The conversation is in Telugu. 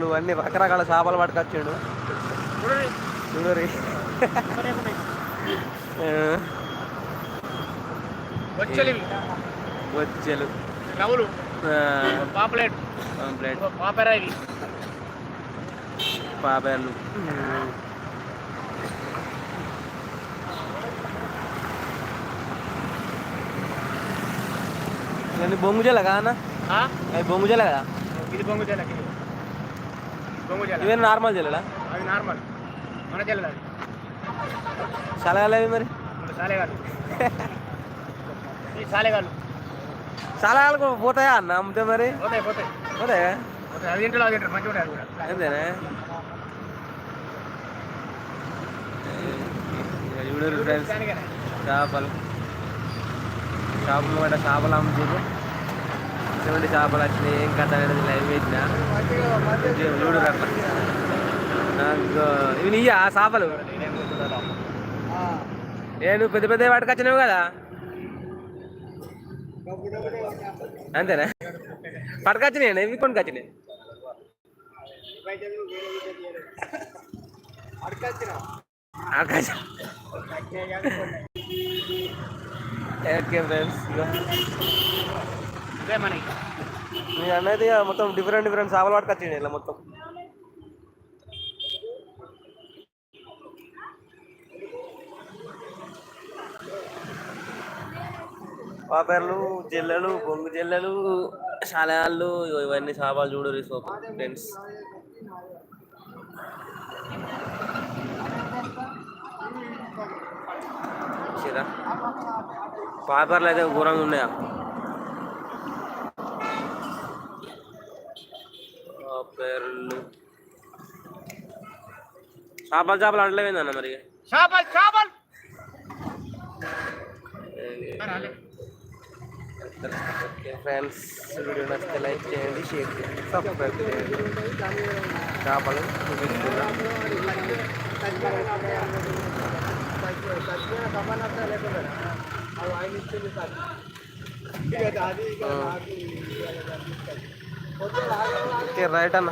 నువ్వు అన్ని రకరకాల చేపలు పట్టుకొచ్చాడు. చూడరి వచ్చలు రవులు. పాపలేట్. కంప్లీట్ పాపరా ఇవి. పాపర్లు. బొంగు జల కదా అన్న? బొంగు జల కదా? ఇది బొంగు జల ఇది బొంగు జల ఇవన్నీ నార్మల్ జల్లలా అవి నార్మల్. మన జల అది. చలగాలి అవి మరి. సాలేగాలు ఈ సాలేగాలు చలగాలకు పోతాయా అన్న? అమ్మితే మరి? పోతాయి పోతాయి. పోతాయా? అది తింటారు అది తింటారు మంచిగా ఉంటాయి అది కూడా. అంతేనా? చూడరు ఫ్రెండ్స్. చేపలు. చేపలు చేపలు అమ్ముతారు ఇటువంటి చేపలు వచ్చినాయి ఏం కథ అనేది లైవ్ పెట్టినా. చూడు నాకు ఇవి నీయా చేపలు? నేను పెద్ద పెద్ద పెద్ద పట్టుకొచ్చినావు కదా? అంతేనా? పట్టుకొచ్చినాయి ఇవి కొనుకొచ్చినాయి. ఆకాశం. ఓకే ఫ్రెండ్స్ మనకి మీ అన్నది మొత్తం డిఫరెంట్ డిఫరెంట్ చేపలు పట్టుకొచ్చింది ఇలా మొత్తం. పాపర్లు జల్లెలు బొంగు జల్లెలు శాలయాళ్ళు ఇవన్నీ చేపలు చూడు సూపర్ ఫ్రెండ్స్. పాపర్లు అయితే ఘోరంగా ఉన్నాయా? పాపర్లు చేపలు చేపలు అంటలేవేందన్న మరి చేపలు చేపలు రాలే. ఓకే ఫ్రెండ్స్ వీడియో నచ్చితే లైక్ చేయండి షేర్ చేయండి సబ్స్క్రైబ్ చేయండి చేపలు చూపిస్తున్నా ఓకే రైట్ అన్న.